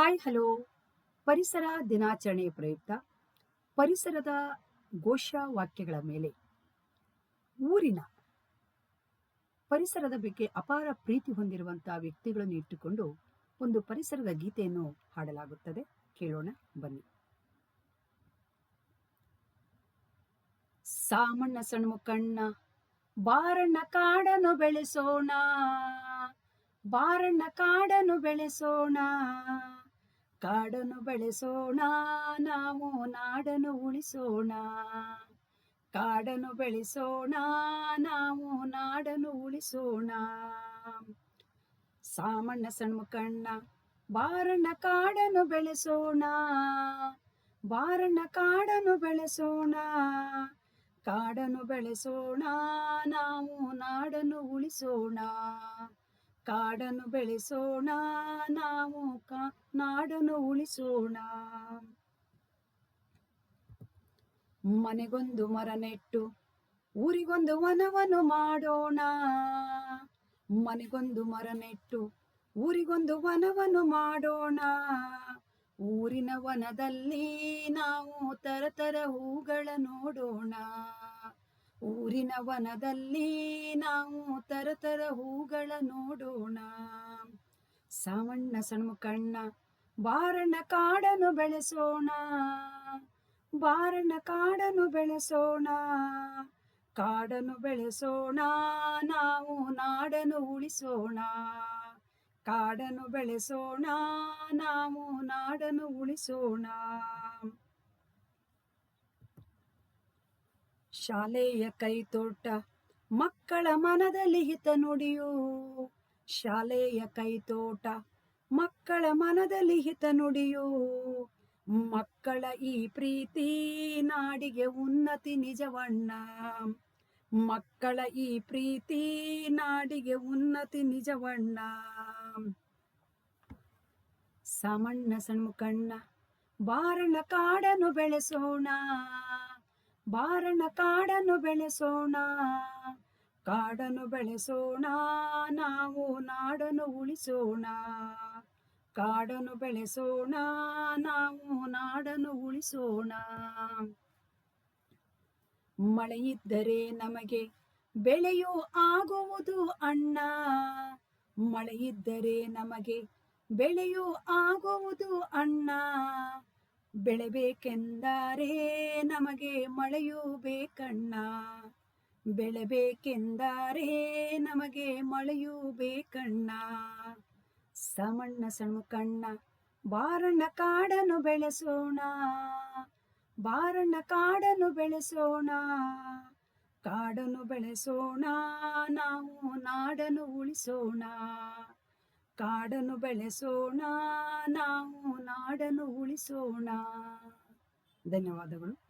Hi, hello. ಪರಿಸರ ದಿನಾಚರಣೆಯ ಪ್ರಯುಕ್ತ, ಪರಿಸರದ ಘೋಷ ವಾಕ್ಯಗಳ ಮೇಲೆ. ಊರಿನ ಪರಿಸರದ ಬಗ್ಗೆ ಅಪಾರ ಪ್ರೀತಿ ಹೊಂದಿರುವಂತಹ ವ್ಯಕ್ತಿಗಳನ್ನು ಇಟ್ಟುಕೊಂಡು ಒಂದು ಪರಿಸರದ ಗೀತೆಯನ್ನು ಹಾಡಲಾಗುತ್ತದೆ. ಕೇಳೋಣ, ಬನ್ನಿ. ಸಾಮಣ್ಣ ಸಣ್ಮುಖಣ್ಣ ಬಾರಣ್ಣ ಕಾಡನ್ನು ಬೆಳೆಸೋಣ, ಬಾರಣ್ಣ ಕಾಡನ್ನು ಬೆಳೆಸೋಣ. ಕಾಡನ್ನು ಬೆಳೆಸೋಣ, ನಾವು ನಾಡನ್ನು ಉಳಿಸೋಣ. ಕಾಡನ್ನು ಬೆಳೆಸೋಣ, ನಾವು ನಾಡನ್ನು ಉಳಿಸೋಣ. ಸಾಮಣ್ಣ ಸಣ್ಮುಖಣ್ಣ, ಬಾರಣ್ಣ ಕಾಡನ್ನು ಬೆಳೆಸೋಣ. ಬಾರಣ್ಣ ಕಾಡನ್ನು ಬೆಳೆಸೋಣ. ಕಾಡನ್ನು ಬೆಳೆಸೋಣ, ನಾವು ನಾಡನ್ನು ಉಳಿಸೋಣ. ಕಾಡನ್ನು ಬೆಳೆಸೋಣ, ನಾವು ಕಾ, ನಾಡನ್ನು ಉಳಿಸೋಣ. ಮನೆಗೊಂದು ಮರ ನೆಟ್ಟು ಊರಿಗೊಂದು ವನವನ್ನು ಮಾಡೋಣ. ಮನೆಗೊಂದು ಮರ ನೆಟ್ಟು ಊರಿಗೊಂದು ವನವನ್ನು ಮಾಡೋಣ. ಊರಿನ ವನದಲ್ಲಿ ನಾವು ತರತರ ಹೂಗಳ ನೋಡೋಣ. ಊರಿನ ವನದಲ್ಲಿ ನಾವು ತರತರ ಹೂಗಳ ನೋಡೋಣ. ಸಾವಣ್ಣ ಸಣ್ಮುಖಣ್ಣ ಬಾರಣ ಕಾಡನ್ನು ಬೆಳೆಸೋಣ. ಬಾರಣ ಕಾಡನ್ನು ಬೆಳೆಸೋಣ. ಕಾಡನ್ನು ಬೆಳೆಸೋಣ, ನಾವು ನಾಡನ್ನು ಉಳಿಸೋಣ. ಕಾಡನ್ನು ಬೆಳೆಸೋಣ, ನಾವು ನಾಡನ್ನು ಉಳಿಸೋಣ. ಶಾಲೆಯ ಕೈತೋಟ ಮಕ್ಕಳ ಮನದಲ್ಲಿ ಹಿತ ನುಡಿಯು. ಶಾಲೆಯ ಕೈತೋಟ ಮಕ್ಕಳ ಮನದಲ್ಲಿ ಹಿತ ನುಡಿಯು. ಮಕ್ಕಳ ಈ ಪ್ರೀತಿ ನಾಡಿಗೆ ಉನ್ನತಿ ನಿಜವಣ್ಣ. ಮಕ್ಕಳ ಈ ಪ್ರೀತಿ ನಾಡಿಗೆ ಉನ್ನತಿ ನಿಜವಣ್ಣ. ಸಾಮಣ್ಣ ಸಣ್ಮುಖಣ್ಣ ಬಾರಣ ಕಾಡನ್ನು ಬೆಳೆಸೋಣ. ಬಾರಣ್ಣ ಕಾಡನ್ನು ಬೆಳೆಸೋಣ ಕಾಡನ್ನು ಬೆಳೆಸೋಣ, ನಾವು ನಾಡನ್ನು ಉಳಿಸೋಣ. ಕಾಡನ್ನು ಬೆಳೆಸೋಣ, ನಾವು ನಾಡನ್ನು ಉಳಿಸೋಣ. ಮಳೆಯಿದ್ದರೆ ನಮಗೆ ಬೆಳೆಯು ಆಗುವುದು ಅಣ್ಣ. ಮಳೆಯಿದ್ದರೆ ನಮಗೆ ಬೆಳೆಯು ಆಗುವುದು ಅಣ್ಣ. ಬೆಳೆಬೇಕೆಂದರೆ ನಮಗೆ ಮಳೆಯೂ ಬೇಕಣ್ಣ. ಬೆಳೆಬೇಕೆಂದರೆ ನಮಗೆ ಮಳೆಯೂ ಬೇಕಣ್ಣ. ಸಮಣ್ಣ ಕಣ್ಣ, ಬಾರಣ್ಣ ಕಾಡನ್ನು ಬೆಳೆಸೋಣ. ಬಾರಣ್ಣ ಕಾಡನ್ನು ಬೆಳೆಸೋಣ. ಕಾಡನ್ನು ಬೆಳೆಸೋಣ, ನಾವು ನಾಡನ್ನು ಉಳಿಸೋಣ. ಕಾಡನ್ನು ಬೆಳೆಸೋಣ ನಾವು ನಾಡನ್ನು ಉಳಿಸೋಣ. ಧನ್ಯವಾದಗಳು.